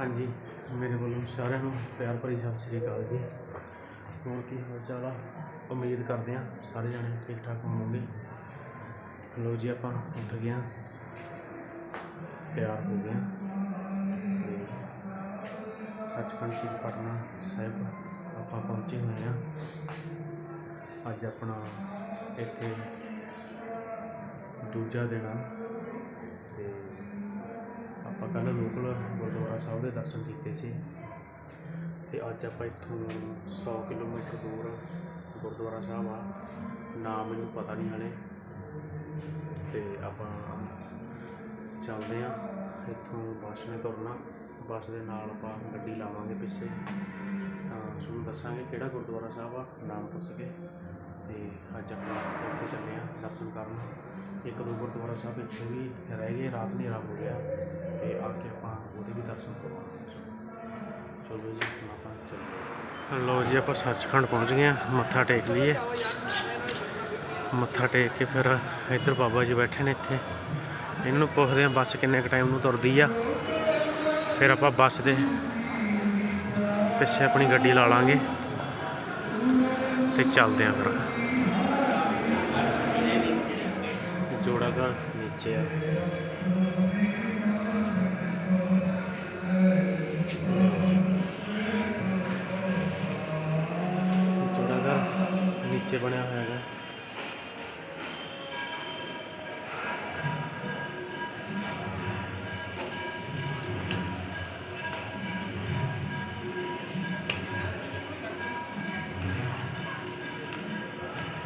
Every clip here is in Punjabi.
ਹਾਂਜੀ, ਮੇਰੇ ਵੱਲੋਂ ਸਾਰਿਆਂ ਨੂੰ ਪਿਆਰ ਭਰੀ ਸਤਿ ਸ਼੍ਰੀ ਅਕਾਲ ਜੀ। ਹੋਰ ਕੀ ਹਾਲ ਚਾਲ ਆ? ਉਮੀਦ ਕਰਦੇ ਹਾਂ ਸਾਰੇ ਜਣੇ ਠੀਕ ਠਾਕ ਹੋਵੋਗੇ ਲੋ ਜੀ, ਆਪਾਂ ਉੱਠ ਗਏ ਹਾਂ। ਤਿਆਰ ਹੋ ਗਏ ਹਾਂ। ਸੱਚਖੰਡ ਸ੍ਰੀ ਪਟਨਾ ਸਾਹਿਬ ਆਪਾਂ ਪਹੁੰਚੇ ਹੋਏ ਹਾਂ। ਅੱਜ ਆਪਣਾ ਇੱਥੇ ਦੂਜਾ ਦਿਨ ਆ। ਤੇ ਆਪਾਂ ਕੱਲ੍ਹ ਲੋਕਲ ਗੁਰਦੁਆਰਾ ਸਾਹਿਬ ਦੇ ਦਰਸ਼ਨ ਕੀਤੇ ਸੀ। ਤੇ ਅੱਜ ਆਪਾਂ ਇੱਥੋਂ 100 ਕਿਲੋਮੀਟਰ ਦੂਰ ਗੁਰਦੁਆਰਾ ਸਾਹਿਬ ਆ। ਨਾਮ ਮੈਨੂੰ ਪਤਾ ਨਹੀਂ ਹਲੇ। ਤੇ ਆਪਾਂ ਚੱਲਦੇ ਆ ਇੱਥੋਂ ਬੱਸ ਨੇ ਤੁਰਨਾ। ਬੱਸ ਦੇ ਨਾਲ ਆਪਾਂ ਗੱਡੀ ਲਾਵਾਂਗੇ ਪਿੱਛੇ। ਤਾਂ ਤੁਹਾਨੂੰ ਦੱਸਾਂਗੇ ਕਿਹੜਾ ਗੁਰਦੁਆਰਾ ਸਾਹਿਬ ਆ। ਨਾਮ ਪੁੱਛ ਕੇ। ਤੇ ਅੱਜ ਆਪਾਂ ਉੱਥੇ ਚੱਲੇ ਆ ਦਰਸ਼ਨ ਕਰਨ। ਇੱਕ ਦੋ ਗੁਰਦੁਆਰਾ ਸਾਹਿਬ ਇੱਥੇ ਵੀ ਰਹਿ ਗਏ, ਰਾਤ ਹਨੇਰਾ ਹੋ ਗਿਆ ਤੇ ਆ ਕੇ ਆਪਾਂ ਉਹਦੇ ਵੀ ਦਰਸ਼ਨ ਕਰਵਾਵਾਂਗੇ ਚਲੋ ਜੀ ਆਪਾਂ ਚੱਲਦੇ ਲੋ ਜੀ, ਆਪਾਂ ਸੱਚਖੰਡ ਪਹੁੰਚ ਗਏ ਆ ਮੱਥਾ ਟੇਕ ਲਈਏ। ਮੱਥਾ ਟੇਕ ਕੇ ਫਿਰ ਇੱਧਰ ਬਾਬਾ ਜੀ ਬੈਠੇ ਨੇ ਇੱਥੇ। ਇਹਨਾਂ ਨੂੰ ਪੁੱਛਦੇ ਆ ਬੱਸ ਕਿੰਨੇ ਕੁ ਟਾਈਮ ਨੂੰ ਤੁਰਦੀ ਆ। ਫਿਰ ਆਪਾਂ ਬੱਸ ਦੇ ਪਿੱਛੇ ਆਪਣੀ ਗੱਡੀ ਲਾ ਲਾਂਗੇ ਤੇ ਚੱਲਦੇ ਆ ਫਿਰ। ਘਰ ਨੀਚੇ ਆ ਜੋੜਾ ਘਰ ਨੀਚੇ ਬਣਿਆ ਹੋਇਆ ਹੈਗਾ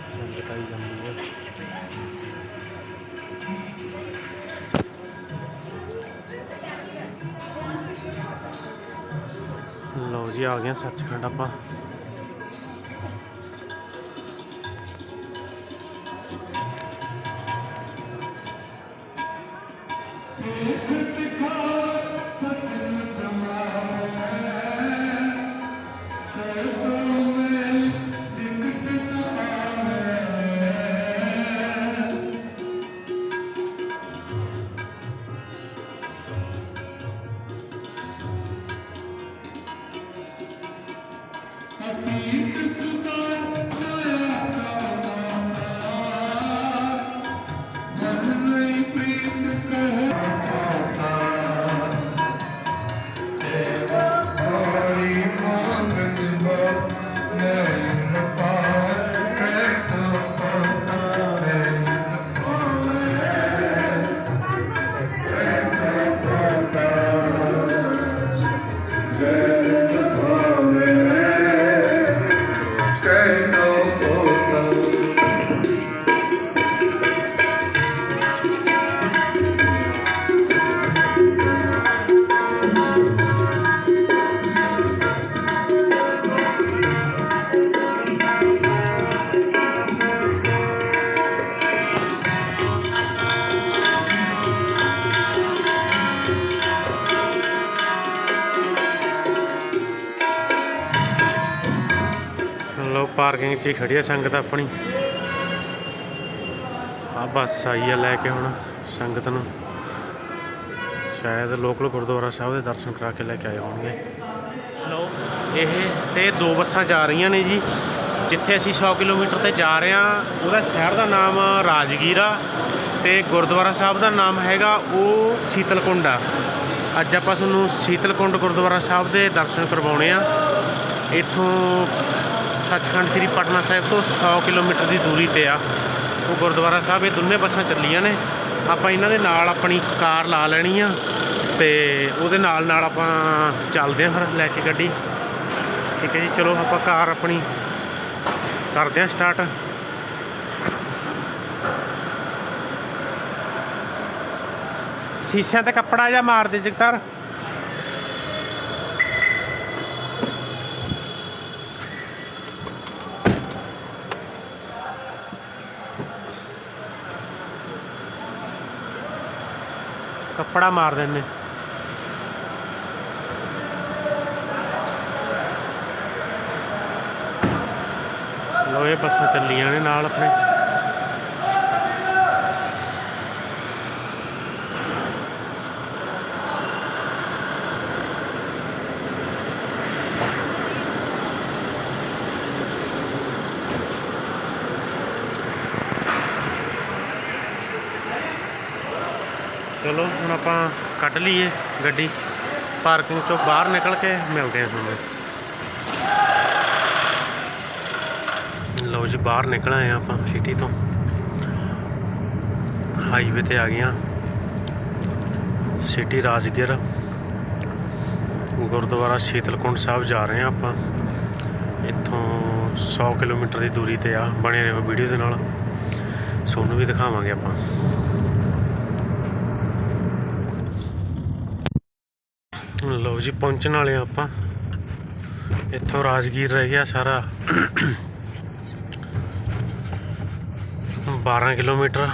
ਸੰਗਤ ਜੀ ਆ ਗਏ ਸੱਚਖੰਡ ਆਪਾਂ। ਪਾਰਕਿੰਗ 'ਚ ਹੀ ਖੜੀ ਆ ਸੰਗਤ ਆਪਣੀ। ਆ ਬੱਸ ਆਈ ਆ ਲੈ ਕੇ ਹੁਣ ਸੰਗਤ ਨੂੰ। ਸ਼ਾਇਦ ਲੋਕਲ ਗੁਰਦੁਆਰਾ ਸਾਹਿਬ ਦੇ ਦਰਸ਼ਨ ਕਰਾ ਕੇ ਲੈ ਕੇ ਆਏ ਹੋਣਗੇ। ਲੋ ਇਹ ਤੇ ਦੋ ਬੱਸਾਂ ਜਾ ਰਹੀਆਂ ਨੇ ਜੀ। ਜਿੱਥੇ ਅਸੀਂ 100 ਕਿਲੋਮੀਟਰ ਤੇ ਜਾ ਰਹੇ ਹਾਂ, ਉਹਦਾ ਸ਼ਹਿਰ ਦਾ ਨਾਮ ਰਾਜਗੀਰ ਆ ਤੇ ਗੁਰਦੁਆਰਾ ਸਾਹਿਬ ਦਾ ਨਾਮ ਹੈਗਾ ਉਹ ਸੀਤਲਕੁੰਡ। ਆ ਅੱਜ ਆਪਾਂ ਤੁਹਾਨੂੰ ਸੀਤਲਕੁੰਡ ਗੁਰਦੁਆਰਾ ਸਾਹਿਬ ਦੇ ਦਰਸ਼ਨ ਕਰਵਾਉਣੇ ਆ। ਇੱਥੋਂ ਸੱਚਖੰਡ ਸ੍ਰੀ ਪਟਨਾ ਸਾਹਿਬ ਤੋਂ 100 ਕਿਲੋਮੀਟਰ ਦੀ ਦੂਰੀ ਤੇ ਆ। ਉਹ ਗੁਰਦੁਆਰਾ ਸਾਹਿਬ, ਇਹ ਦੋਨੇ ਬੱਸਾਂ ਚੱਲੀਆਂ ਨੇ। ਆਪਾਂ ਇਹਨਾਂ ਦੇ ਨਾਲ ਆਪਣੀ ਕਾਰ ਲਾ ਲੈਣੀ ਆ ਤੇ ਉਹਦੇ ਨਾਲ ਨਾਲ ਆਪਾਂ ਚੱਲਦੇ ਆ ਫਿਰ ਲੈ ਕੇ ਗੱਡੀ। ਠੀਕ ਹੈ ਜੀ, ਚਲੋ ਆਪਾਂ ਕਾਰ ਆਪਣੀ ਕਰਦੇ ਆ ਸਟਾਰਟ। ਸ਼ੀਸ਼ਿਆਂ ਤੇ ਕੱਪੜਾ ਜਾਂ ਮਾਰ ਦੇ ਜਗਤਾਰ। ਕੱਪੜਾ ਮਾਰ ਦਿੰਨੇ ਲੋ ਬੱਸਾਂ ਚੱਲੀਆਂ ਨੇ ਨਾਲ ਆਪਣੇ ਚਲੋ ਹੁਣ ਆਪਾਂ ਕੱਢ ਲਈਏ ਗੱਡੀ। ਪਾਰਕਿੰਗ ਤੋਂ ਬਾਹਰ ਨਿਕਲ ਕੇ ਮਿਲਦੇ ਹਾਂ ਤੁਹਾਨੂੰ। ਲਓ ਜੀ, ਬਾਹਰ ਨਿਕਲ ਆਏ ਹਾਂ ਆਪਾਂ ਸਿਟੀ ਤੋਂ। ਹਾਈਵੇ ਤੇ ਆ ਗਈਆਂ ਸਿਟੀ ਰਾਜਗੀਰ। ਗੁਰਦੁਆਰਾ ਸ਼ੀਤਲਕੁੰਡ ਸਾਹਿਬ ਜਾ ਰਹੇ ਹਾਂ ਆਪਾਂ। ਇੱਥੋਂ 100 ਕਿਲੋਮੀਟਰ ਦੀ ਦੂਰੀ ਤੇ ਆ, ਬਣੇ ਰਹੋ ਵੀਡੀਓ ਦੇ ਨਾਲ। ਸੋਨੂੰ ਵੀ ਦਿਖਾਵਾਂਗੇ ਆਪਾਂ ਲਓ ਜੀ ਪਹੁੰਚਣ ਵਾਲੇ ਆਪਾਂ। ਇੱਥੋਂ ਰਾਜਗੀਰ ਰਹਿ ਗਿਆ ਸਾਰਾ। 12 ਕਿਲੋਮੀਟਰ।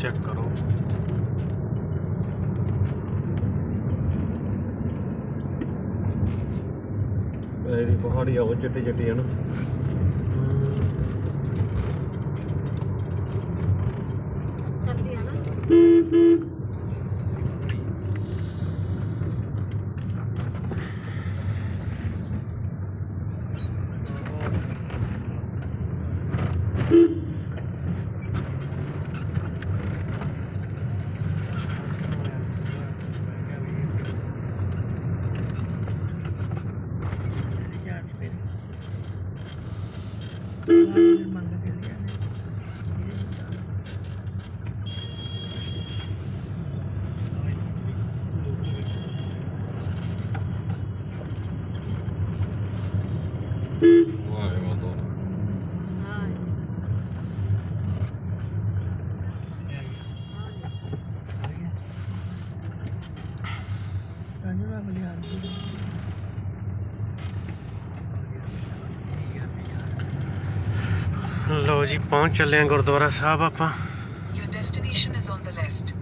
ਚੈੱਕ ਕਰੋ। ਇਹਦੀ ਪਹਾੜੀ ਆ ਉਹ ਚਿੱਟੀ ਚਿੱਟੀ ਹਨ ਚੱਲਦੀ ਆ ਨਾ ਲਓ ਜੀ ਪਹੁੰਚ ਚੱਲੇ ਆ ਗੁਰਦੁਆਰਾ ਸਾਹਿਬ ਆਪਾਂ Your destination is on the left.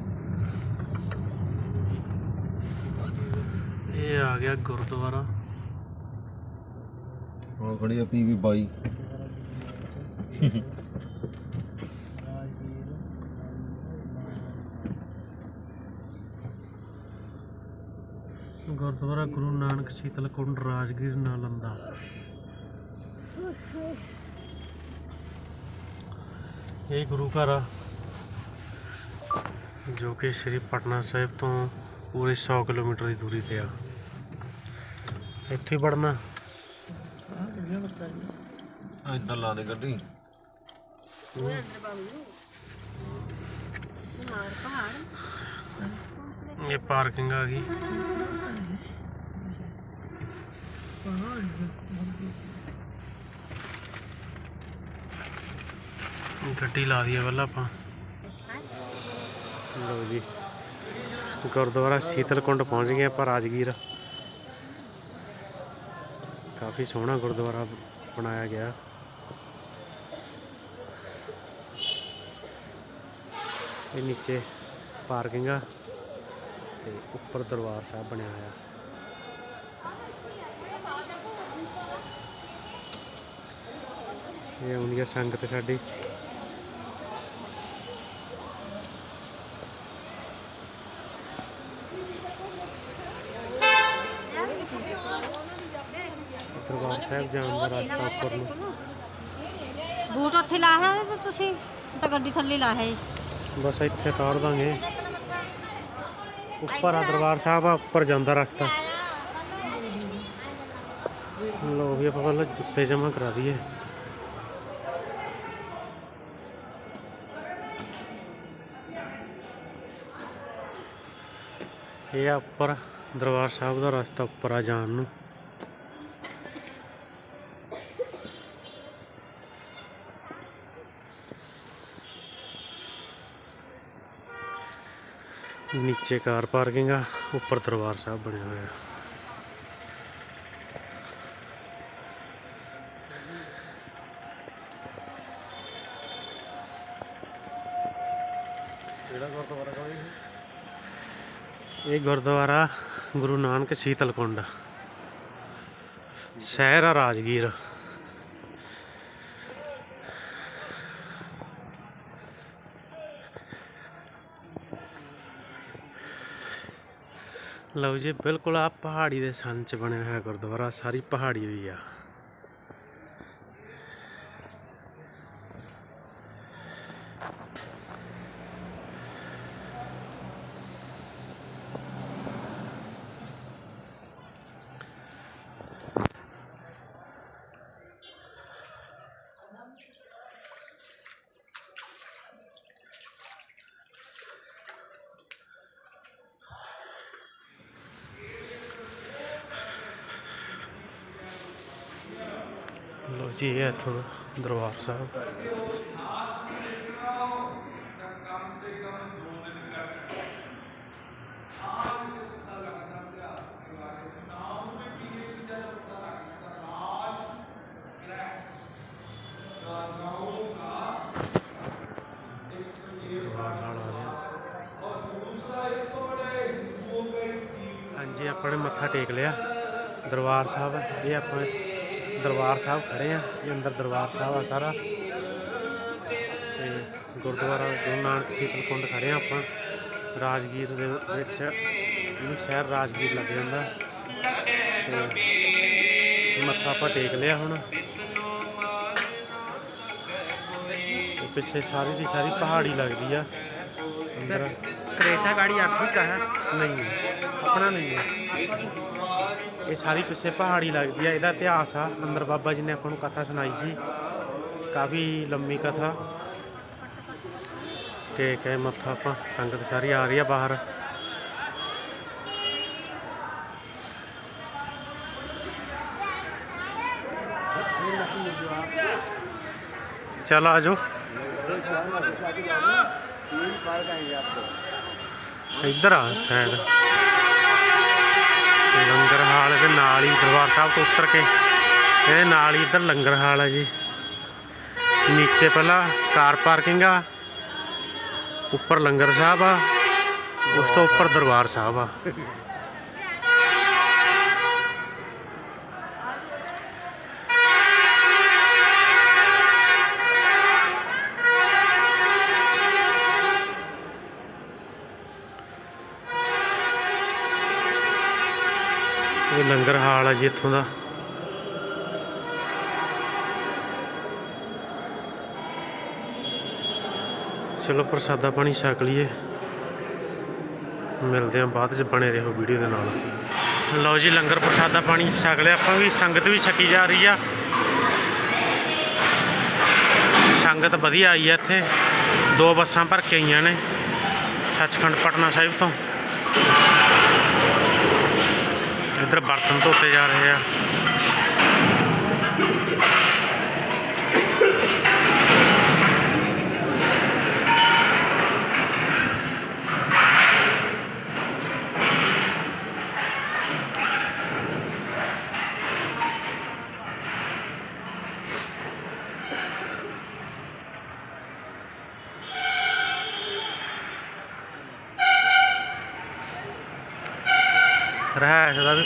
ਇਹ ਆ ਗਿਆ ਗੁਰਦੁਆਰਾ ਹੁਣ ਖੜੀ ਆ ਪੀਵੀ 22 ਗੁਰਦੁਆਰਾ ਗੁਰੂ ਨਾਨਕ ਸ਼ੀਤਲਕੁੰਡ, ਰਾਜਗੀਰ, ਨਾਲੰਦਾ। ਇਹ ਗੁਰੂ ਘਰ ਆ, ਜੋ ਕਿ ਸ੍ਰੀ ਪਟਨਾ ਸਾਹਿਬ ਤੋਂ ਪੂਰੇ 100 ਕਿਲੋਮੀਟਰ ਦੀ ਦੂਰੀ ਤੇ ਆ। ਇੱਥੇ ਹੀ ਲਾ ਦੇ ਗੱਡੀ। ਉਹ ਅੰਦਰ ਬਾਬੂ ਮਾਰ ਪਹਾੜ। ਇਹ ਪਾਰਕਿੰਗ ਆ ਗਈ। ਗੱਡੀ ਲਾ ਦਈਏ ਪਹਿਲਾਂ ਆਪਾਂ। ਲਓ ਜੀ। ਗੁਰਦੁਆਰਾ ਸ਼ੀਤਲਕੁੰਡ ਪਹੁੰਚ ਗਏ ਆਪਾਂ ਰਾਜਗੀਰ। ਕਾਫੀ ਸੋਹਣਾ ਗੁਰਦੁਆਰਾ ਬਣਾਇਆ ਗਿਆ। ਇਹ ਨੀਚੇ ਪਾਰਕਿੰਗ ਆ ਤੇ ਉੱਪਰ ਦਰਬਾਰ ਸਾਹਿਬ ਬਣਿਆ ਹੋਇਆ। ਇਹ ਆਉਂਦੀ ਆ ਸੰਗਤ ਸਾਡੀ ਦਰਬਾਰ ਸਾਹਿਬ ਜਾਣ ਦਾ ਰਸਤਾ ਉੱਪਰ ਨੂੰ ਬੂਟ ਉੱਥੇ ਲਾਇਆ ਹੈ ਤੇ ਤੁਸੀਂ ਤਾਂ ਗੱਡੀ ਥੱਲੇ ਲਾਇਆ ਹੈ ਬਸ ਇੱਥੇ ਤਾਰ ਦਾਂਗੇ। ਉੱਪਰ ਆ ਦਰਬਾਰ ਸਾਹਿਬ ਆ ਉੱਪਰ ਜਾਂਦਾ ਰਸਤਾ। ਲੋ ਵੀ ਆਪਾਂ ਪਹਿਲਾਂ ਜੁੱਤੇ ਜਮਾ ਕਰਾ ਦਈਏ। ਇਹ ਆ ਉੱਪਰ ਦਰਬਾਰ ਸਾਹਿਬ ਦਾ ਰਸਤਾ ਉੱਪਰ ਆ ਜਾਣ ਨੂੰ। ਨੀਚੇ ਕਾਰ ਪਾਰਕਿੰਗ ਆ ਉੱਪਰ ਦਰਬਾਰ ਸਾਹਿਬ ਬਣਿਆ ਹੋਇਆ। ਕਿਹੜਾ ਗੁਰਦੁਆਰਾ ਕੋਈ ਇਹ? ਗੁਰਦੁਆਰਾ ਗੁਰੂ ਨਾਨਕ ਸ਼ੀਤਲਕੁੰਡ ਸ਼ਹਿਰ ਆ ਰਾਜਗੀਰ। ਲਓ ਜੀ, ਬਿਲਕੁਲ ਆ ਪਹਾੜੀ ਦੇ ਸੰਨ ਚ ਬਣਿਆ ਹੋਇਆ ਗੁਰਦੁਆਰਾ, ਸਾਰੀ ਪਹਾੜੀ ਹੋਈ ਆ। ਜੀ ਇਹ ਇੱਥੋਂ ਦਾ ਦਰਬਾਰ ਸਾਹਿਬ। ਦਰਬਾਰ ਨਾਲ ਹਾਂਜੀ ਆਪਾਂ ਨੇ ਮੱਥਾ ਟੇਕ ਲਿਆ। ਦਰਬਾਰ ਸਾਹਿਬ, ਇਹ ਆਪਾਂ ਦਰਬਾਰ ਸਾਹਿਬ ਖੜੇ ਆ ਇਹ ਅੰਦਰ ਦਰਬਾਰ ਸਾਹਿਬ ਆ ਸਾਰਾ। ਤੇ ਗੁਰਦੁਆਰਾ ਗੁਰੂ ਨਾਨਕ ਸੀਤਲ ਕੁੰਡ ਖੜੇ ਆ ਆਪਾਂ। ਰਾਜਗੀਰ ਦੇ ਵਿੱਚ ਇਹਨੂੰ ਸ਼ਹਿਰ ਰਾਜਗੀਰ ਲੱਗ ਜਾਂਦਾ। ਮੱਥਾ ਆਪਾਂ ਟੇਕ ਲਿਆ ਹੁਣ। ਪਿੱਛੇ ਸਾਰੀ ਦੀ ਸਾਰੀ ਪਹਾੜੀ ਲੱਗਦੀ ਆ। ਕ੍ਰੇਟਾ ਗਾੜੀ ਆਪਕੀ ਕਾ ਨਹੀਂ ਆਪਣਾ ਨਹੀਂ ਹੈ। ਇਹ ਸਾਰੀ ਪਿੱਛੇ ਪਹਾੜੀ ਲੱਗਦੀ ਆ, ਇਹਦਾ ਇਤਿਹਾਸ ਆ। ਅੰਦਰ ਬਾਬਾ ਜੀ ਨੇ ਆਪਾਂ ਨੂੰ ਕਥਾ ਸੁਣਾਈ ਸੀ। ਕਾਫੀ ਲੰਮੀ ਕਥਾ। ਟੇਕ ਹੈ ਮੱਥਾ ਆਪਾਂ, ਸੰਗਤ ਸਾਰੀ ਆ ਰਹੀ ਆ ਬਾਹਰ। ਚਲ ਆ ਜਾਓ। ਇੱਧਰ ਆ, ਸਾਈਡ। ਲੰਗਰ ਨਾਲ ਹੀ ਦਰਬਾਰ ਸਾਹਿਬ ਤੋਂ ਉਤਰ ਕੇ ਇਹਦੇ ਨਾਲ ਹੀ ਇੱਧਰ ਲੰਗਰ ਹਾਲ ਹੈ ਜੀ। ਨੀਚੇ ਪਹਿਲਾਂ ਕਾਰ ਪਾਰਕਿੰਗ ਆ, ਉੱਪਰ ਲੰਗਰ ਸਾਹਿਬ ਆ, ਉਸ ਤੋਂ ਉੱਪਰ ਦਰਬਾਰ ਸਾਹਿਬ ਆ। ਇਹ ਲੰਗਰ ਹਾਲ ਆ ਜੀ ਇੱਥੋਂ ਦਾ। ਚਲੋ ਪ੍ਰਸਾਦਾ ਪਾਣੀ ਛਕ ਲਈਏ। ਮਿਲਦੇ ਆਂ ਬਾਅਦ ਚ ਬਣੇ ਰਹੋ ਵੀਡੀਓ ਦੇ ਨਾਲ। ਲਓ ਜੀ ਲੰਗਰ ਪ੍ਰਸਾਦਾ ਪਾਣੀ ਛਕ ਲਿਆ। ਆਪਾਂ ਵੀ ਸੰਗਤ ਵੀ ਛਕੀ ਜਾ ਰਹੀ ਆ। ਸੰਗਤ ਵਧੀਆ ਆਈ ਆ ਇੱਥੇ। ਦੋ ਬੱਸਾਂ ਭਰ ਕੇ ਆਈਆਂ ਨੇ। ਸੱਚਖੰਡ ਪਟਨਾ ਸਾਹਿਬ ਤੋਂ। ਇੱਧਰ ਬਰਤਨ ਧੋਤੇ ਜਾ ਰਹੇ ਆ।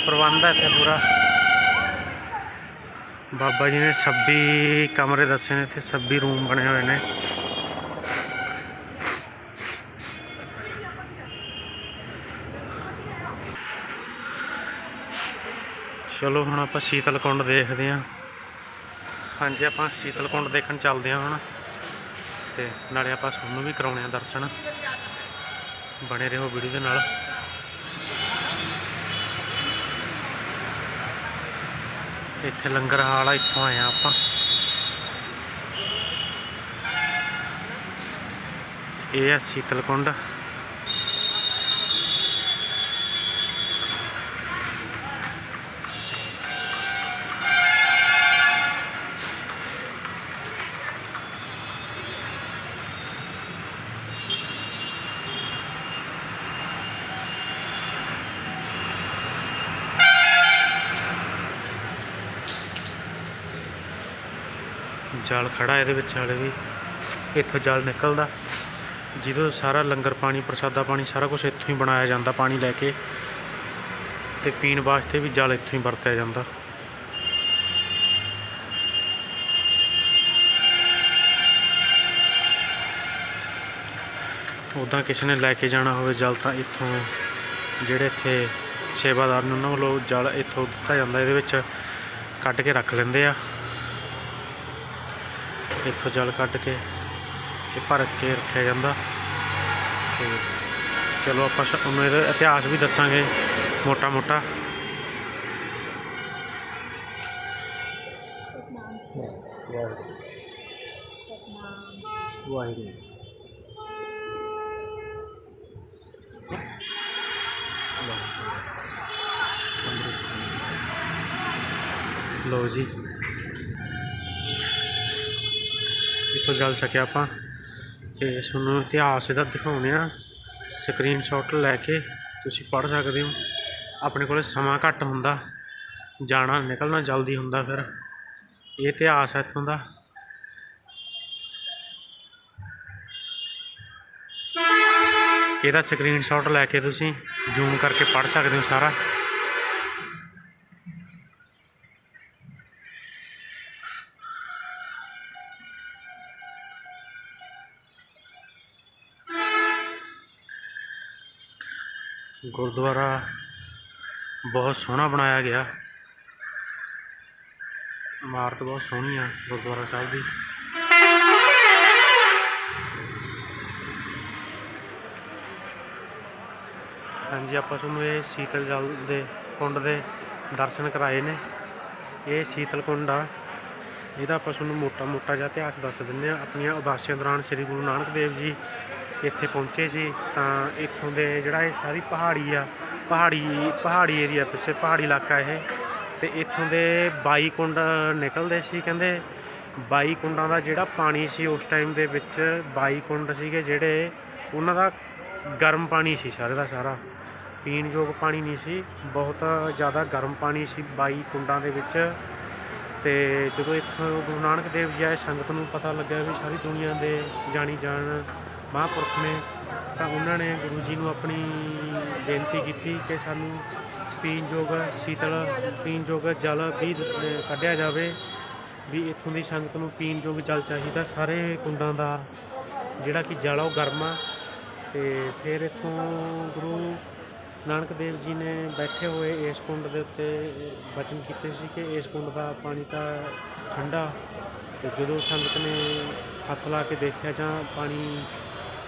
ਪ੍ਰਬੰਧ ਹੈ ਇੱਥੇ ਪੂਰਾ। ਬਾਬਾ ਜੀ ਨੇ 26 ਕਮਰੇ ਦੱਸੇ ਨੇ, ਇੱਥੇ 26 ਰੂਮ ਬਣੇ ਹੋਏ ਨੇ। ਚਲੋ ਹੁਣ ਆਪਾਂ ਸ਼ੀਤਲ ਕੁੰਡ ਦੇਖਦੇ ਹਾਂ। ਹਾਂਜੀ, ਆਪਾਂ ਸ਼ੀਤਲ ਕੁੰਡ ਦੇਖਣ ਚੱਲਦੇ ਹਾਂ ਹੁਣ। ਤੇ ਨਾਲੇ ਆਪਾਂ ਤੁਹਾਨੂੰ ਵੀ ਕਰਾਉਣੇ ਆ ਦਰਸ਼ਨ। ਬਣੇ ਰਹੋ ਵੀਡੀਓ ਦੇ ਨਾਲ। ਇੱਥੇ ਲੰਗਰ ਹਾਲ ਆ ਇੱਥੋਂ ਆਏ ਆ ਆਪਾਂ। ਇਹ ਆ ਸ਼ੀਤਲਕੁੰਡ। ਜਲ ਖੜਾ ਇਹਦੇ ਵਿੱਚ ਹਾਲੇ ਵੀ, ਇੱਥੋਂ ਜਲ ਨਿਕਲਦਾ। ਜਿਹਦੋਂ ਸਾਰਾ ਲੰਗਰ ਪਾਣੀ, ਪ੍ਰਸਾਦਾ ਪਾਣੀ, ਸਾਰਾ ਕੁਝ ਇੱਥੋਂ ਹੀ ਬਣਾਇਆ ਜਾਂਦਾ ਪਾਣੀ ਲੈ ਕੇ। ਤੇ ਪੀਣ ਵਾਸਤੇ ਵੀ ਜਲ ਇੱਥੋਂ ਹੀ ਵਰਤਿਆ ਜਾਂਦਾ। ਉੱਦਾਂ ਕਿਸੇ ਨੇ ਲੈ ਕੇ ਜਾਣਾ ਹੋਵੇ ਜਲ ਤਾਂ ਇੱਥੋਂ ਜਿਹੜੇ ਇੱਥੇ ਸੇਵਾਦਾਰ ਨੇ ਉਹਨਾਂ ਵੱਲੋਂ ਜਲ ਇੱਥੋਂ ਦਿੱਤਾ ਜਾਂਦਾ, ਇਹਦੇ ਵਿੱਚ ਕੱਢ ਕੇ ਰੱਖ ਲੈਂਦੇ ਆ। ਇੱਥੋਂ ਜਲ ਕੱਢ ਕੇ ਇਹ ਭਰ ਕੇ ਰੱਖਿਆ ਜਾਂਦਾ। ਤੇ ਚਲੋ ਆਪਾਂ ਉਹਨੂੰ ਇਹਦਾ ਇਤਿਹਾਸ ਵੀ ਦੱਸਾਂਗੇ ਮੋਟਾ ਮੋਟਾ ਵਾਹਿਗੁਰੂ ਲਓ ਜੀ। ਇੱਥੋਂ ਜਲ ਸਕਿਆ ਆਪਾਂ। ਤੇ ਤੁਹਾਨੂੰ ਇਤਿਹਾਸ ਇਹਦਾ ਦਿਖਾਉਂਦੇ ਆ ਸਕਰੀਨਸ਼ਾਟ ਲੈ ਕੇ ਤੁਸੀਂ ਪੜ੍ਹ ਸਕਦੇ ਹੋ। ਆਪਣੇ ਕੋਲ ਸਮਾਂ ਘੱਟ ਹੁੰਦਾ। ਜਾਣਾ ਨਿਕਲਣਾ ਜਲਦੀ ਹੁੰਦਾ ਫਿਰ। ਇਹ ਇਤਿਹਾਸ ਹੈ ਇੱਥੋਂ ਦਾ। ਇਹਦਾ ਸਕਰੀਨਸ਼ਾਟ ਲੈ ਕੇ ਤੁਸੀਂ ਜ਼ੂਮ ਕਰਕੇ ਪੜ੍ਹ ਸਕਦੇ ਹੋ ਸਾਰਾ। ਗੁਰਦੁਆਰਾ ਬਹੁਤ ਸੋਹਣਾ ਬਣਾਇਆ ਗਿਆ। ਇਮਾਰਤ ਬਹੁਤ ਸੋਹਣੀ ਆ ਗੁਰਦੁਆਰਾ ਸਾਹਿਬ ਦੀ। ਹਾਂਜੀ, ਆਪਾਂ ਤੁਹਾਨੂੰ ਇਹ ਸੀਤਲ ਜਲ ਦੇ ਕੁੰਡ ਦੇ ਦਰਸ਼ਨ ਕਰਾਏ ਨੇ। ਇਹ ਸੀਤਲ ਕੁੰਡ ਆ। ਇਹਦਾ ਆਪਾਂ ਤੁਹਾਨੂੰ ਮੋਟਾ ਮੋਟਾ ਜਿਹਾ ਇਤਿਹਾਸ ਦੱਸ ਦਿੰਦੇ ਆ ਆਪਣੀਆਂ ਉਦਾਸੀਆਂ ਦੌਰਾਨ ਸ੍ਰੀ ਗੁਰੂ ਨਾਨਕ ਦੇਵ ਜੀ ਇੱਥੇ ਪਹੁੰਚੇ ਸੀ, ਤਾਂ ਇੱਥੋਂ ਦੇ ਜਿਹੜਾ ਇਹ ਸਾਰੀ ਪਹਾੜੀ ਆ, ਪਹਾੜੀ ਪਹਾੜੀ ਏਰੀਆ ਪਿੱਛੇ ਪਹਾੜੀ ਇਲਾਕਾ ਇਹ। ਤੇ ਇੱਥੋਂ ਦੇ 22 ਕੁੰਡ ਨਿਕਲਦੇ ਸੀ ਕਹਿੰਦੇ। ਬਾਈ ਕੁੰਡਾਂ ਦਾ ਜਿਹੜਾ ਪਾਣੀ ਸੀ ਉਸ ਟਾਈਮ ਦੇ ਵਿੱਚ 22 ਕੁੰਡ ਸੀਗੇ ਜਿਹੜੇ ਉਹਨਾਂ ਦਾ ਗਰਮ ਪਾਣੀ ਸੀ ਸਾਰੇ ਦਾ ਸਾਰਾ। ਪੀਣ ਯੋਗ ਪਾਣੀ ਨਹੀਂ ਸੀ, ਬਹੁਤ ਜ਼ਿਆਦਾ ਗਰਮ ਪਾਣੀ ਸੀ ਬਾਈ ਕੁੰਡਾਂ ਦੇ ਵਿੱਚ। ਤੇ ਜਦੋਂ ਇੱਥੋਂ ਗੁਰੂ ਨਾਨਕ ਦੇਵ ਜੀ ਆਏ, ਸੰਗਤ ਨੂੰ ਪਤਾ ਲੱਗਿਆ ਵੀ ਸਾਰੀ ਦੁਨੀਆ ਦੇ ਜਾਣੀ ਜਾਣ ਮਹਾਂਪੁਰਖ ਨੇ, ਤਾਂ ਉਹਨਾਂ ਨੇ ਗੁਰੂ ਜੀ ਨੂੰ ਆਪਣੀ ਬੇਨਤੀ ਕੀਤੀ ਕਿ ਸਾਨੂੰ ਪੀਣ ਯੋਗ ਸੀਤਲ ਪੀਣ ਯੋਗ ਜਲ ਵੀ ਕੱਢਿਆ ਜਾਵੇ, ਵੀ ਇੱਥੋਂ ਦੀ ਸੰਗਤ ਨੂੰ ਪੀਣ ਯੋਗ ਜਲ ਚਾਹੀਦਾ। ਸਾਰੇ ਕੁੰਡਾਂ ਦਾ ਜਿਹੜਾ ਕਿ ਜਲ ਆ ਉਹ ਗਰਮ ਆ। ਤੇ ਫਿਰ ਇੱਥੋਂ ਗੁਰੂ ਨਾਨਕ ਦੇਵ ਜੀ ਨੇ ਬੈਠੇ ਹੋਏ ਇਸ ਕੁੰਡ ਦੇ ਉੱਤੇ ਬਚਨ ਕੀਤੇ ਸੀ ਕਿ ਇਸ ਕੁੰਡ ਦਾ ਪਾਣੀ ਤਾਂ ਠੰਡਾ ਤੇ ਜਦੋਂ ਸੰਗਤ ਨੇ ਹੱਥ ਲਾ ਕੇ ਦੇਖਿਆ, ਜਾਂ ਪਾਣੀ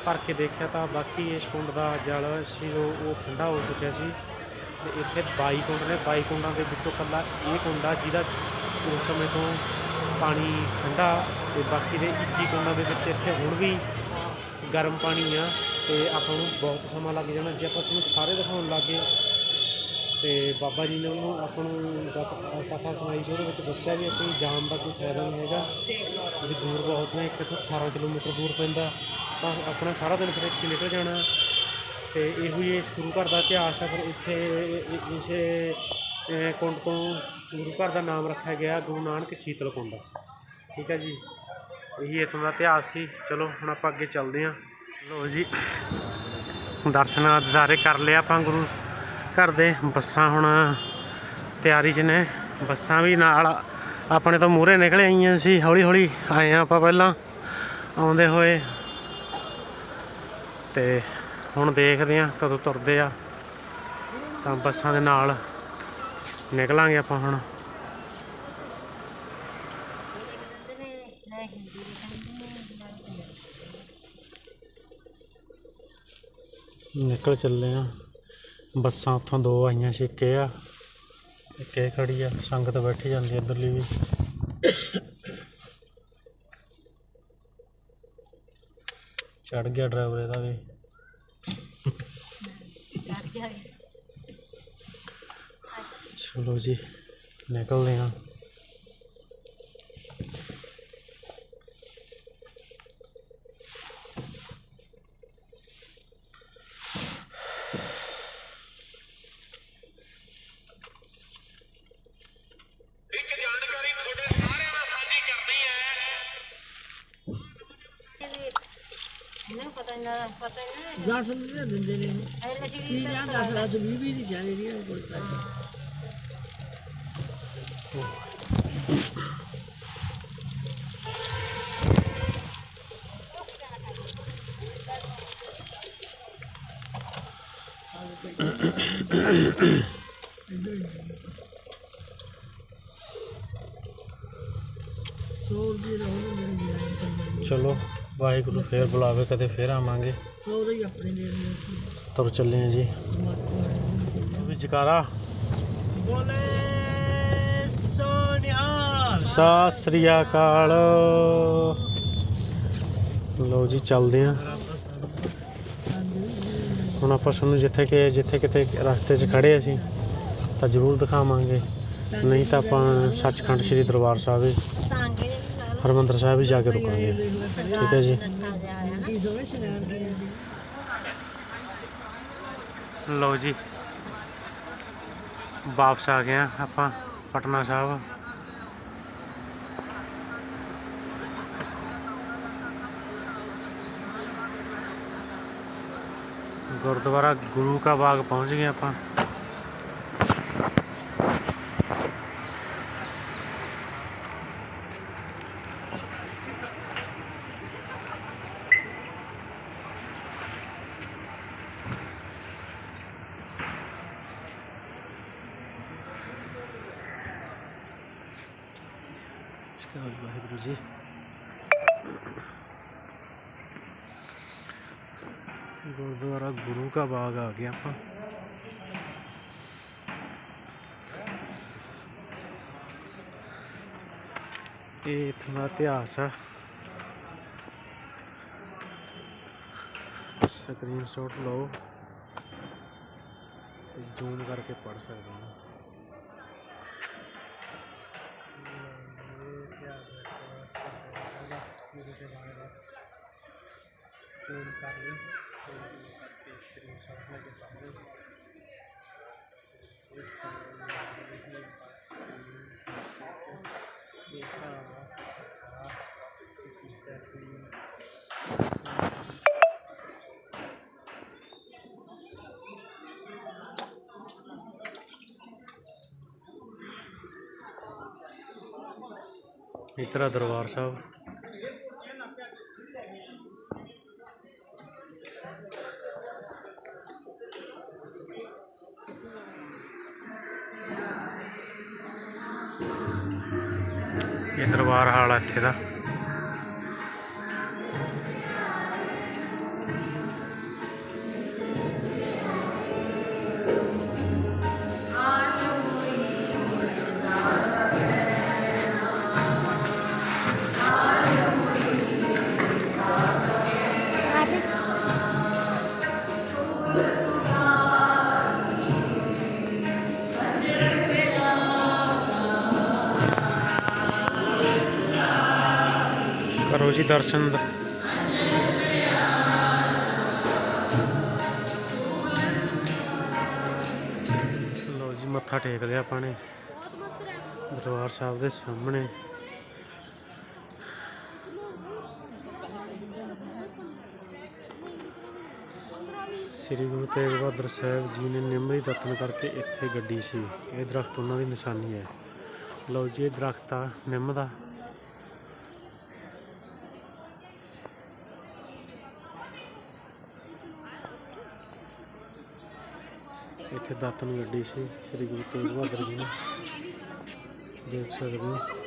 ਭਰ ਕੇ ਦੇਖਿਆ ਤਾਂ ਬਾਕੀ ਇਸ ਕੁੰਡ ਦਾ ਜਲ ਸੀ, ਉਹ ਉਹ ਠੰਡਾ ਹੋ ਚੁੱਕਿਆ ਸੀ। ਤੇ ਇੱਥੇ 22 ਕੁੰਡ ਨੇ 22 ਕੁੰਡਾਂ ਦੇ ਵਿੱਚੋਂ ਇਕੱਲਾ ਇਹ ਕੁੰਡ ਆ ਜਿਹਦਾ ਉਸ ਸਮੇਂ ਤੋਂ ਪਾਣੀ ਠੰਡਾ ਤੇ ਬਾਕੀ ਦੇ 21 ਕੁੰਡਾਂ ਦੇ ਵਿੱਚ ਇੱਥੇ ਹੁਣ ਵੀ ਗਰਮ ਪਾਣੀ ਆ ਤੇ ਆਪਾਂ ਨੂੰ ਬਹੁਤ ਸਮਾਂ ਲੱਗ ਜਾਣਾ। ਜੇ ਆਪਾਂ ਤੁਹਾਨੂੰ ਸਾਰੇ ਦਿਖਾਉਣ ਲੱਗੇ ਤੇ ਬਾਬਾ ਜੀ ਨੇ ਉਹਨੂੰ ਆਪਾਂ ਨੂੰ ਗ- ਕਥਾ ਸੁਣਾਈ ਸੀ ਉਹਦੇ ਵਿੱਚ ਦੱਸਿਆ ਵੀ ਆਪਣੀ ਜਾਣ ਦਾ ਕੋਈ ਫਾਇਦਾ ਨਹੀਂ ਹੈਗਾ ਵੀ ਦੂਰ ਬਹੁਤ ਨੇ ਇੱਕ ਇੱਥੋਂ 18 ਕਿਲੋਮੀਟਰ ਦੂਰ ਪੈਂਦਾ ਤਾਂ ਆਪਣਾ ਸਾਰਾ ਦਿਨ ਫਿਰ ਇੱਥੇ ਨਿਕਲ ਜਾਣਾ। ਤੇ ਇਹੋ ਹੀ ਇਸ ਗੁਰੂ ਘਰ ਦਾ ਇਤਿਹਾਸ ਹੈ ਫਿਰ ਇੱਥੇ ਇ- ਇ- ਇਸੇ ਅਹ, ਕੁੰਡ ਤੋਂ ਗੁਰੂ ਘਰ ਦਾ ਨਾਮ ਰੱਖਿਆ ਗਿਆ ਗੁਰੂ ਨਾਨਕ ਸ਼ੀਤਲ ਕੁੰਡ। ਠੀਕ ਹੈ ਜੀ? ਇਹੀ ਇੱਥੋਂ ਦਾ ਇਤਿਹਾਸ ਸੀ। ਚਲੋ ਹੁਣ ਆਪਾਂ ਅੱਗੇ ਚੱਲਦੇ ਹਾਂ। ਲੋ ਜੀ ਦਰਸ਼ਨ ਦਿਦਾਰੇ ਕਰ ਲਿਆ ਆਪਾਂ ਗੁਰੂ ਘਰ ਦੇ ਬੱਸਾਂ ਹੁਣ ਤਿਆਰੀ 'ਚ ਨੇ। ਬੱਸਾਂ ਵੀ ਨਾਲ ਆਪਣੇ ਤੋਂ ਮੂਹਰੇ ਨਿਕਲ ਆਈਆਂ ਸੀ ਹੌਲੀ ਹੌਲੀ ਆਏ ਆ ਆਪਾਂ ਪਹਿਲਾਂ। ਆਉਂਦੇ ਹੋਏ ਤੇ ਹੁਣ ਦੇਖਦੇ ਆ ਕਦੋਂ ਤੁਰਦੇ ਆ। ਤਾਂ ਬੱਸਾਂ ਦੇ ਨਾਲ ਨਿਕਲਾਂਗੇ ਆਪਾਂ ਹੁਣ। ਨਿਕਲ ਚੱਲੇ ਆ ਬੱਸਾਂ ਉੱਥੋਂ ਦੋ ਆਈਆਂ ਸੀ, ਇੱਕ ਇਹ ਆ, ਇੱਕ ਇਹ ਖੜੀ ਆ, ਸੰਗਤ ਬੈਠੀ ਜਾਂਦੀ ਇੱਧਰਲੀ ਵੀ। ਚੜ ਗਿਆ ਡਰਾਈਵਰ ਇਹਦਾ ਵੀ। ਚਲੋ ਜੀ, ਨਿਕਲਦੇ ਹਾਂ। ਇਹਨਾਂ ਨੂੰ ਪਤਾ ਨਹੀਂ ਪਤਾ ਨਹੀਂ ਦਸ ਦੇ ਦਿੰਦੇ ਨੇ ਇਹ ਲਛੜੀ ਕੀ ਜਾਂ ਦਸ ਦਸ ਵਾਹਿਗੁਰੂ ਫੇਰ ਬੁਲਾਵੇ ਕਦੇ ਫੇਰ ਆਵਾਂਗੇ। ਸੌ ਦੇ ਹੀ ਆਪਣੇ ਦੇ ਦਿਓ ਤੁਰ ਚੱਲੇ ਆ ਜੀ। ਵੀ ਜਕਾਰਾ। ਬੋਲੇ ਸਤਿ ਸ੍ਰੀ ਅਕਾਲ। ਲਓ ਜੀ ਚੱਲਦੇ ਆ। ਹੁਣ ਆਪਾਂ ਤੁਹਾਨੂੰ ਜਿੱਥੇ ਕਿ ਜਿੱਥੇ ਕਿਤੇ ਰਸਤੇ 'ਚ ਖੜੇ ਅਸੀਂ ਤਾਂ ਜ਼ਰੂਰ ਦਿਖਾਵਾਂਗੇ। ਨਹੀਂ ਤਾਂ ਆਪਾਂ ਸੱਚਖੰਡ ਸ੍ਰੀ ਦਰਬਾਰ ਸਾਹਿਬ ਵੀ ਟਾਂਗੇ ਜਿਹੇ ਵੀ ਲਾ ਲਓ ਹਰਮੰਦਰ ਸਾਹਿਬ ਵੀ ਜਾ ਕੇ ਰੁਕਾਂਗੇ। ਠੀਕ ਹੈ ਜੀ। ਅੱਛਾ ਜਿਹਾ ਹੈ ਨਾ ਕੀ ਸਮਝ ਸ਼ਨਾਨ ਕੀ ਜਾਂਦੀ ਲਓ ਜੀ ਵਾਪਸ ਆ ਗਏ ਆ ਆਪਾਂ ਪਟਨਾ ਸਾਹਿਬ ਗੁਰਦੁਆਰਾ ਗੁਰੂ ਕਾ ਬਾਗ ਪਹੁੰਚ ਗਏ ਆਪਾਂ ਸਕਾਲ ਵਾਹਿਗੁਰੂ ਜੀ ਗੁਰਦੁਆਰਾ ਗੁਰੂ ਕਾ ਬਾਗ ਆ ਗਏ ਆਪਾਂ ਇਹ ਇੱਥੋਂ ਦਾ ਇਤਿਹਾਸ ਆ ਸਕਰੀਨਸ਼ਾਟ ਲਓ ਤੇ ਜ਼ੂਮ ਕਰਕੇ ਪੜ ਸਕਦੇ ਹੋ ਇੱਧਰ ਆ ਦਰਬਾਰ ਸਾਹਿਬ। ਇਹ ਦਰਬਾਰ ਹਾਲ ਇੱਥੇ ਦਾ। ਦਰਸ਼ਨ ਲੋ ਜੀ, ਮੱਥਾ ਟੇਕ ਲਿਆ ਆਪਾਂ ਨੇ। ਦਰਬਾਰ ਸਾਹਿਬ ਦੇ ਸਾਹਮਣੇ। ਸ੍ਰੀ ਗੁਰੂ ਤੇਗ ਬਹਾਦਰ ਸਾਹਿਬ ਜੀ ਨੇ ਨਿੰਮ ਦੀ ਦਾਤਨ ਕਰਕੇ ਇੱਥੇ ਗੱਡੀ ਸੀ। ਇਹ ਦਰਖਤ ਉਹਨਾਂ ਦੀ ਨਿਸ਼ਾਨੀ ਹੈ। ਲਓ ਜੀ, ਇਹ ਦਰਖਤ ਆ ਨਿੰਮ ਦਾ। ਇੱਥੇ ਦਾਤਨ ਗੱਡੀ ਸੀ ਸ੍ਰੀ ਗੁਰੂ ਤੇਗ ਬਹਾਦਰ ਜੀ ਨੇ। ਦੇਖ ਸਕਦੇ ਹੋ।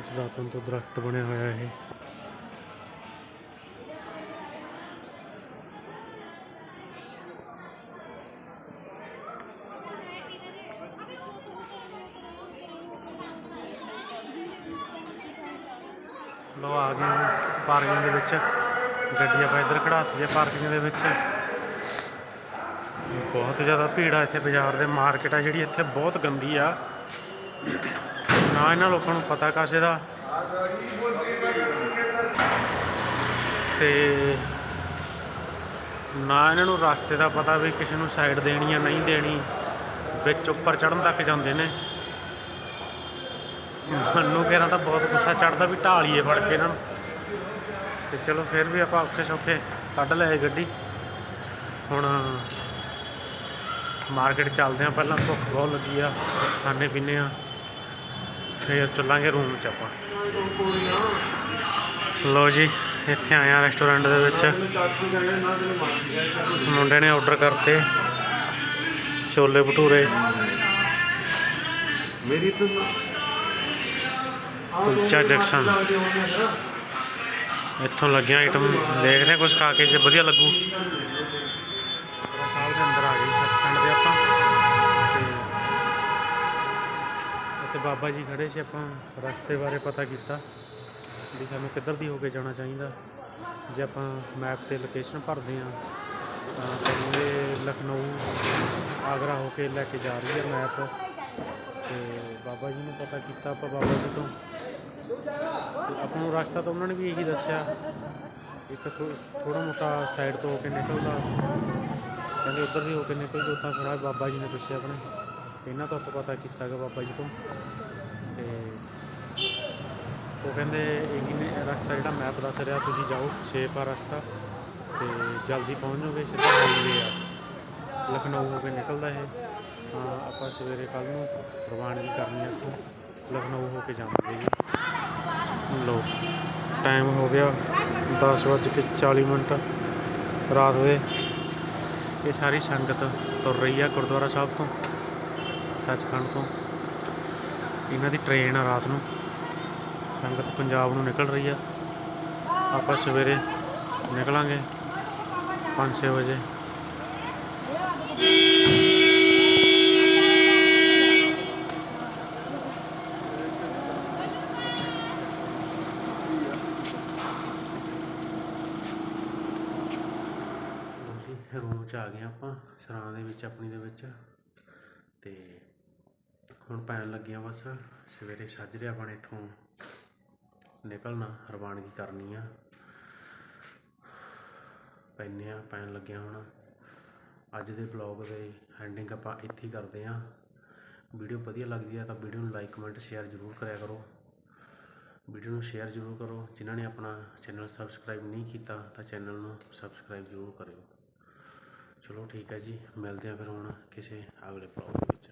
ਉਸ ਤੋਂ ਦਰਖਤ ਬਣਿਆ ਹੋਇਆ ਇਹ। ਲੋ ਆ ਗਏ ਪਾਰਕਿੰਗ ਦੇ ਵਿੱਚ। ਗੱਡੀ ਆਪਾਂ ਇੱਧਰ ਖੜਾਤੀ ਹੈ ਪਾਰਕਿੰਗ ਦੇ ਵਿੱਚ। ਬਹੁਤ ਜ਼ਿਆਦਾ ਭੀੜ ਆ ਇੱਥੇ ਬਾਜ਼ਾਰ ਦੇ। ਮਾਰਕੀਟ ਆ ਜਿਹੜੀ ਇੱਥੇ ਬਹੁਤ ਗੰਦੀ ਆ। ਨਾ ਇਹਨਾਂ ਲੋਕਾਂ ਨੂੰ ਪਤਾ ਕਾਸੇ ਦਾ। ਤੇ ਨਾ ਇਹਨਾਂ ਨੂੰ ਰਸਤੇ ਦਾ ਪਤਾ ਵੀ ਕਿਸੇ ਨੂੰ ਸਾਈਡ ਦੇਣੀ ਆ ਨਹੀਂ ਦੇਣੀ, ਵਿੱਚ ਉੱਪਰ ਚੜਨ ਤੱਕ ਜਾਂਦੇ ਨੇ। ਮੈਨੂੰ ਕਿਹੜਾ ਤਾਂ ਬਹੁਤ ਗੁੱਸਾ ਚੜਦਾ ਵੀ ਢਾਲੀਏ ਫੜ ਕੇ ਇਹਨਾਂ ਨੂੰ। ਤੇ ਚਲੋ ਫਿਰ ਵੀ ਆਪਾਂ ਔਖੇ ਸੌਖੇ ਕੱਢ ਲਏ ਗੱਡੀ। ਹੁਣ ਮਾਰਕੀਟ ਚੱਲਦੇ ਆ ਪਹਿਲਾਂ, ਭੁੱਖ ਬਹੁਤ ਲੱਗੀ ਆ ਕੁਛ ਖਾਣੇ ਪੀਣੇ ਆ ਫਿਰ ਚੱਲਾਂਗੇ ਰੂਮ 'ਚ ਆਪਾਂ। ਲੋ ਜੀ ਇੱਥੇ ਆਏ ਆ ਰੈਸਟੋਰੈਂਟ ਦੇ ਵਿੱਚ। ਮੁੰਡੇ ਨੇ ਆਰਡਰ ਕਰਤੇ ਛੋਲੇ ਭਟੂਰੇ। ਮੇਰੀ ਤਾਂ ਕੁਲਚਾ ਜੰਕਸ਼ਨ। ਇੱਥੋਂ ਲੱਗਿਆ ਆਈਟਮ ਦੇਖਦੇ ਕੁਝ ਖਾ ਕੇ ਜੇ ਵਧੀਆ ਲੱਗੂ। ਸਾਹਿਬ ਦੇ ਅੰਦਰ ਆ ਗਏ ਸੱਚਖੰਡ ਦੇ ਆਪਾਂ। ਤੇ ਬਾਬਾ ਜੀ ਖੜੇ ਸੀ ਆਪਾਂ, ਰਸਤੇ ਬਾਰੇ ਪਤਾ ਕੀਤਾ ਵੀ ਸਾਨੂੰ ਕਿੱਧਰ ਦੀ ਹੋ ਕੇ ਜਾਣਾ ਚਾਹੀਦਾ। ਜੇ ਆਪਾਂ ਮੈਪ ਤੇ ਲੋਕੇਸ਼ਨ ਭਰਦੇ ਆ ਤਾਂ ਸਾਨੂੰ ਇਹ ਲਖਨਊ, ਆਗਰਾ ਹੋ ਕੇ ਲੈ ਕੇ ਜਾ ਰਹੀ ਹੈ ਮੈਪ ਤੇ ਬਾਬਾ ਜੀ ਨੂੰ ਪਤਾ ਕੀਤਾ ਆਪਾਂ ਬਾਬਾ ਜੀ ਤੋਂ। ਆਪਾਂ ਨੂੰ ਰਸਤਾ ਤਾਂ ਉਹਨਾਂ ਨੇ ਵੀ ਇਹੀ ਦੱਸਿਆ, ਇੱਕ ਥੋੜਾ ਮੋਟਾ ਸਾਈਡ ਤੋਂ ਹੋ ਕੇ ਨਿਕਲਦਾ। ਕਹਿੰਦੇ ਉੱਧਰ ਦੀ ਹੋ ਕੇ ਨਿਕਲ ਜੋ ਤਾਂ ਖੜਾ ਬਾਬਾ ਜੀ ਨੇ ਪੁੱਛਿਆ ਆਪਣੇ। ਇਹਨਾਂ ਤੋਂ ਆਪਾਂ ਪਤਾ ਕੀਤਾ ਗਾ ਬਾਬਾ ਜੀ ਤੋਂ। ਤੇ ਉਹ ਕਹਿੰਦੇ ਇਹ ਨੇ ਰਸਤਾ ਜਿਹੜਾ ਮੈਪ ਦੱਸ ਰਿਹਾ, ਤੁਸੀਂ ਜਾਓ ਸੇਫ ਆ ਰਸਤਾ, ਤੇ ਜਲਦੀ ਪਹੁੰਚ ਜਾਓਗੇ ਸਿੱਧਾ ਹਾਈਵੇ ਆ। ਲਖਨਊ ਹੋ ਕੇ ਨਿਕਲਦਾ ਇਹ। ਤਾਂ ਆਪਾਂ ਸਵੇਰੇ ਕੱਲ ਨੂੰ ਰਵਾਨਗੀ ਕਰਨੀ ਹੈ ਇੱਥੋਂ। ਲਖਨਊ ਹੋ ਕੇ ਜਾਵਾਂਗੇ ਜੀ। ਲੋ ਟਾਈਮ ਹੋ ਗਿਆ 10 ਵੱਜ ਕੇ 40 ਮਿੰਟ, ਰਾਤ ਦੇ ਇਹ ਸਾਰੀ ਸੰਗਤ ਤੁਰ ਰਹੀ ਆ ਗੁਰਦੁਆਰਾ ਸਾਹਿਬ ਤੋਂ। ਸੱਚਖੰਡ ਤੋਂ। ਇਹਨਾਂ ਦੀ ਟ੍ਰੇਨ ਆ ਰਾਤ ਨੂੰ। ਸੰਗਤ ਪੰਜਾਬ ਨੂੰ ਨਿਕਲ ਰਹੀ ਆ। ਆਪਾਂ ਸਵੇਰੇ ਨਿਕਲਾਂਗੇ 5-6 ਵਜੇ। ਰੂਮ 'ਚ ਆ ਗਏ ਆਪਾਂ। ਸਰਾਂ ਦੇ ਵਿੱਚ, ਆਪਣੀ ਦੇ ਵਿੱਚ। ਤੇ ਹੁਣ ਪੈਣ ਲੱਗੀਆਂ ਬਸ, ਸਵੇਰੇ ਸੱਜਰੇ ਆਪਾਂ ਨੇ ਇੱਥੋਂ ਨਿਕਲਣਾ ਰਵਾਨਗੀ ਕਰਨੀ ਆ। ਪੈਨੇ ਆ, ਪੈਣ ਲੱਗਿਆ ਹੁਣ। ਅੱਜ ਦੇ ਬਲੌਗ ਦੇ ਹੈਂਡਿੰਗ ਆਪਾਂ ਇੱਥੇ ਹੀ ਕਰਦੇ ਆ। ਵੀਡੀਓ ਵਧੀਆ ਲੱਗਦੀ ਆ ਤਾਂ ਵੀਡੀਓ ਨੂੰ ਲਾਈਕ ਕਮੈਂਟ ਸ਼ੇਅਰ ਜ਼ਰੂਰ ਕਰਿਆ ਕਰੋ। ਵੀਡੀਓ ਨੂੰ ਸ਼ੇਅਰ ਜ਼ਰੂਰ ਕਰੋ। ਜਿਨ੍ਹਾਂ ਨੇ ਆਪਣਾ ਚੈਨਲ ਸਬਸਕ੍ਰਾਈਬ ਨਹੀਂ ਕੀਤਾ ਤਾਂ ਚੈਨਲ ਨੂੰ ਸਬਸਕ੍ਰਾਈਬ ਜ਼ਰੂਰ ਕਰਿਓ। ਚਲੋ ਠੀਕ ਹੈ ਜੀ, ਮਿਲਦੇ ਆ ਫਿਰ ਹੁਣ ਕਿਸੇ ਅਗਲੇ ਬਲੌਗ